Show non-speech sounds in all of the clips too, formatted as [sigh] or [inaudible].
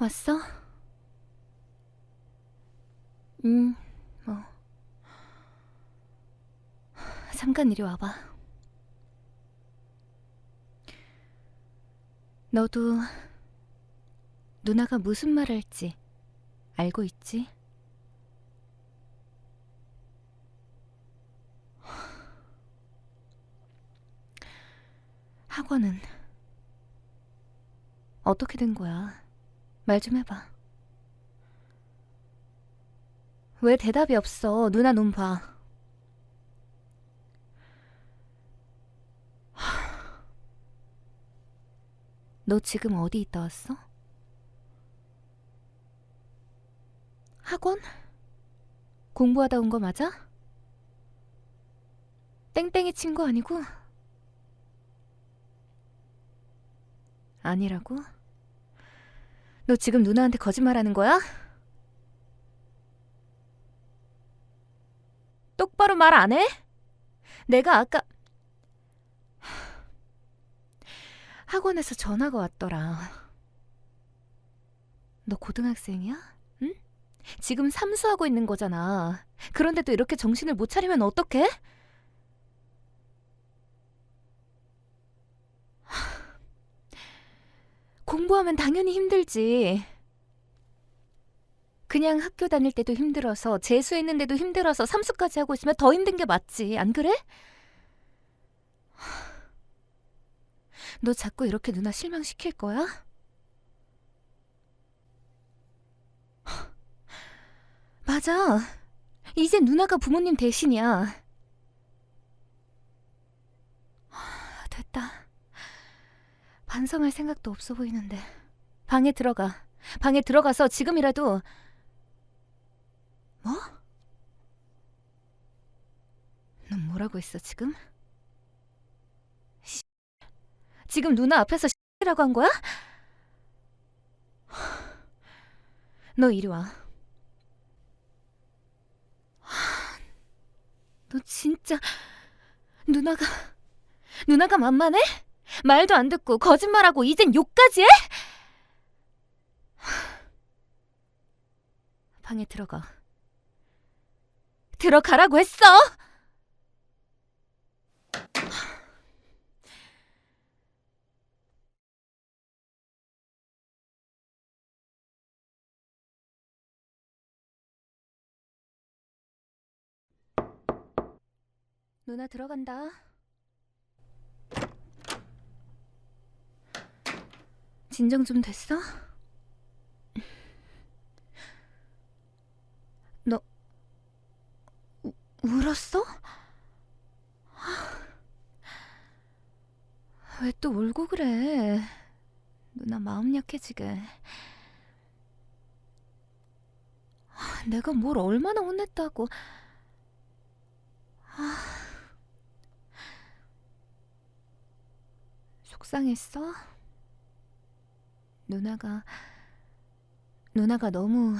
왔어? 음, 뭐. 잠깐 이리 와봐. 너도 누나가 무슨 말 할지 알고 있지? 학원은 어떻게 된 거야? 말 좀 해봐. 왜 대답이 없어? 누나 눈 봐. [sighs] 너 지금 어디 있다 왔어? 학원? 공부하다 온 거 맞아? 땡땡이 친 거 아니고? 아니라고? 너 지금 누나한테 거짓말하는 거야? 똑바로 말 안 해? 내가 아까 학원에서 전화가 왔더라. 너 고등학생이야? 응? 지금 삼수하고 있는 거잖아. 그런데도 이렇게 정신을 못 차리면 어떡해? 공부하면 당연히 힘들지. 그냥 학교 다닐 때도 힘들어서 재수했는데도 힘들어서 삼수까지 하고 있으면 더 힘든 게 맞지. 안 그래? [sighs] 너 자꾸 이렇게 누나 실망시킬 거야? [sighs] 맞아. 이제 누나가 부모님 대신이야. 됐다. 반성할 생각도 없어 보이는데. 방에 들어가. 방에 들어가서 지금이라도 뭐? 넌 뭐라고 했어 지금? 씨. 지금 누나 앞에서 씨라고 한 거야? 너 이리 와. 너 진짜 누나가 누나가 만만해? 말도 안 듣고 거짓말하고 이젠 욕까지 해? [sighs] 방에 들어가. 들어가라고 했어. [sighs] 누나 들어간다. 진정 좀 됐어? 너 우, 울었어? 왜 또 울고 그래? 누나 마음 약해지게. 내가 뭘 얼마나 혼냈다고. 속상했어? 누나가 누나가 너무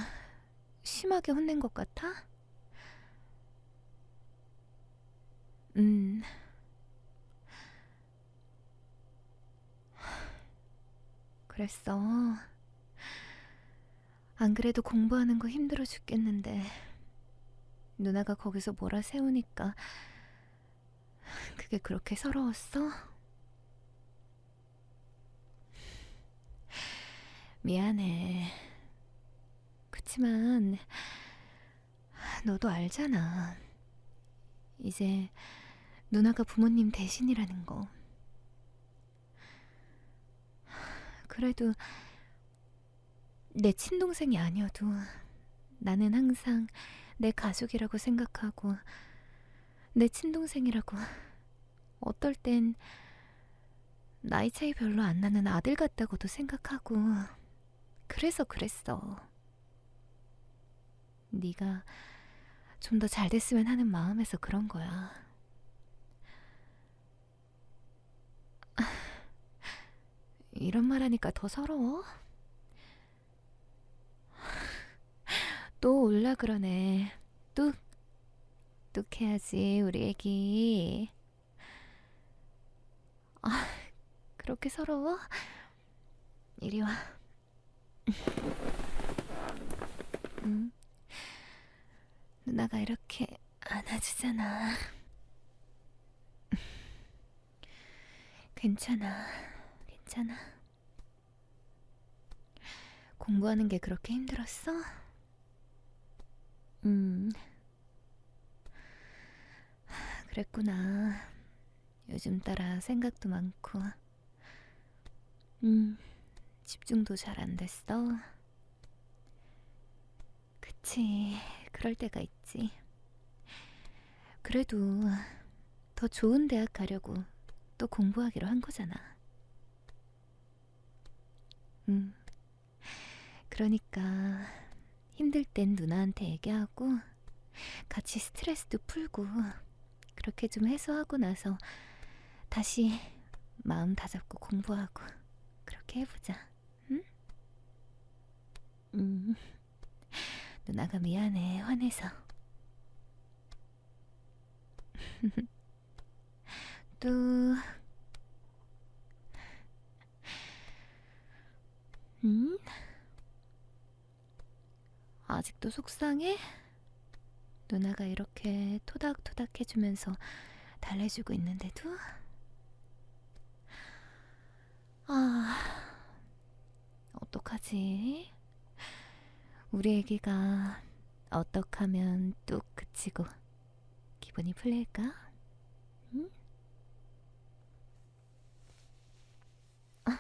심하게 혼낸 것 같아? 음. 그랬어. 안 그래도 공부하는 거 힘들어 죽겠는데 누나가 거기서 몰아 세우니까 그게 그렇게 서러웠어? 미안해. 그치만 너도 알잖아. 이제 누나가 부모님 대신이라는 거. 그래도 내 친동생이 아니어도 나는 항상 내 가족이라고 생각하고 내 친동생이라고 어떨 땐 나이 차이 별로 안 나는 아들 같다고도 생각하고 그래서 그랬어. 네가 좀 더 잘 됐으면 하는 마음에서 그런 거야. [laughs] 이런 말 하니까 더 서러워? [laughs] 또 올라 그러네. 뚝. 뚝 해야지, 우리 애기. 아, 그렇게 서러워? 이리 와. 음. 누나가 이렇게 안아주잖아. [laughs] 괜찮아, 괜찮아. 공부하는 게 그렇게 힘들었어? 음. [sighs] 그랬구나. 요즘 따라 생각도 많고. 음, 집중도 잘 안 됐어. 그치, 그럴 때가 있지. 그래도 더 좋은 대학 가려고 또 공부하기로 한 거잖아. 음, 그러니까 힘들 땐 누나한테 얘기하고 같이 스트레스도 풀고 그렇게 좀 해소하고 나서 다시 마음 다잡고 공부하고 그렇게 해보자. 응? 음, 누나가 미안해 화내서. [laughs] 또 음? 아직도 속상해? 누나가 이렇게 토닥토닥 해주면서 달래주고 있는데도? 아, 어떡하지? 우리 애기가 어떡 하면 뚝 그치고 기분이 풀릴까? 응? 아,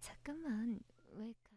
잠깐만,